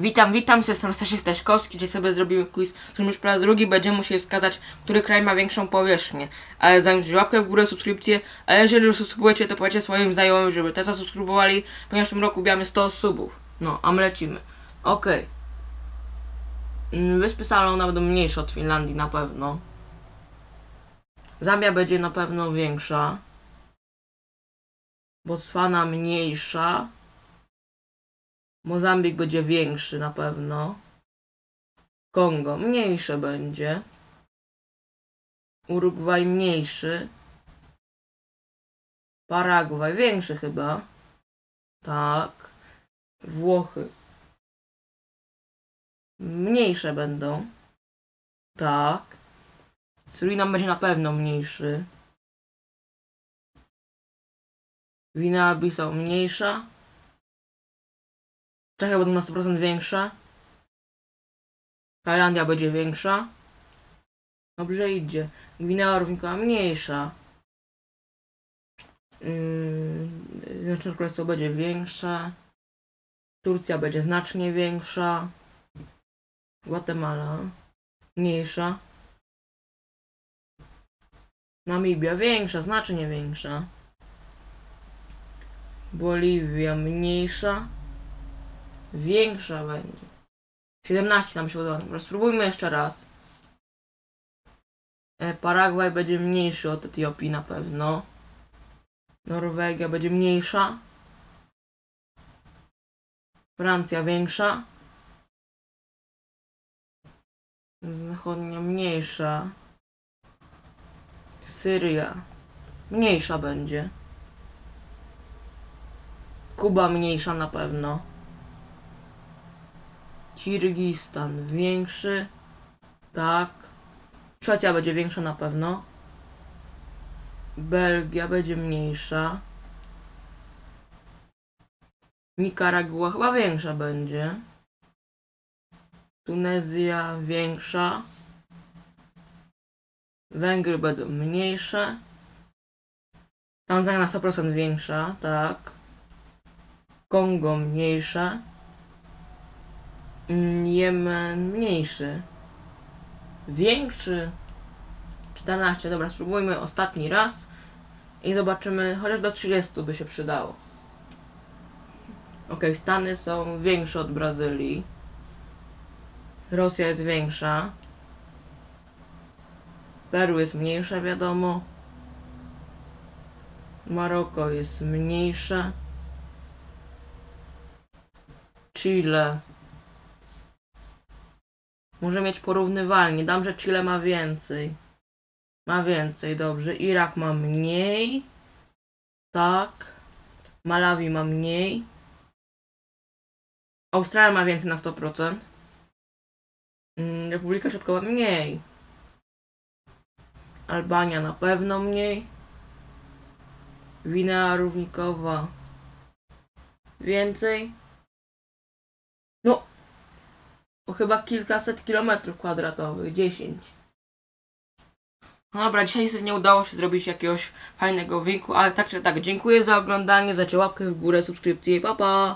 Witam, witam, jestem Stasiek Staszkowski, dzisiaj sobie zrobimy quiz, w którym już po raz drugi będziemy musieli wskazać, który kraj ma większą powierzchnię. Ale zamiast łapkę w górę, subskrypcję, a jeżeli już subskrybujecie, to powiedzcie swoim znajomym, żeby też zasubskrybowali, ponieważ w tym roku bijamy 100 subów. No, a my lecimy. Okej. Mm, Wyspy Salona będą mniejsze od Finlandii na pewno. Zambia będzie na pewno większa. Botswana mniejsza. Mozambik będzie większy na pewno. Kongo mniejsze będzie. Urugwaj mniejszy. Paragwaj większy chyba. Tak. Włochy. Mniejsze będą. Tak. Surinam będzie na pewno mniejszy. Wina Bissau mniejsza. Czechy będą na 100% większe. Tajlandia będzie większa. Dobrze idzie. Gwinea Równikowa mniejsza. Yy, Zjednoczone Królestwo będzie większe. Turcja będzie znacznie większa. Gwatemala mniejsza. Namibia większa, znacznie większa. Boliwia mniejsza. Większa będzie. 17 nam się udało. Dobra, spróbujmy jeszcze raz. E, Paragwaj będzie mniejszy od Etiopii na pewno. Norwegia będzie mniejsza. Francja większa. Zachodnia mniejsza. Syria mniejsza będzie. Kuba mniejsza na pewno. Kirgistan większy. Tak. Szwecja będzie większa na pewno. Belgia będzie mniejsza. Nikaragua chyba większa będzie. Tunezja większa. Węgry będą mniejsze. Tanzania na 100% większa, tak. Kongo mniejsze. Mm, Jemen mniejszy. Większy. 14. Dobra, spróbujmy ostatni raz. I zobaczymy, chociaż do 30 by się przydało. Ok, Stany są większe od Brazylii. Rosja jest większa. Peru jest mniejsze, wiadomo. Maroko jest mniejsze. Chile. Może mieć porównywalnie. Dam, że Chile ma więcej. Ma więcej, dobrze. Irak ma mniej. Tak. Malawi ma mniej. Australia ma więcej na 100%. Mm, Republika Środkowa mniej. Albania na pewno mniej. Gwinea Równikowa więcej. No, o chyba kilkaset kilometrów kwadratowych, 10. No dobra, dzisiaj niestety nie udało się zrobić jakiegoś fajnego wyniku, ale tak czy tak, dziękuję za oglądanie, za łapkę w górę, subskrypcję pa pa!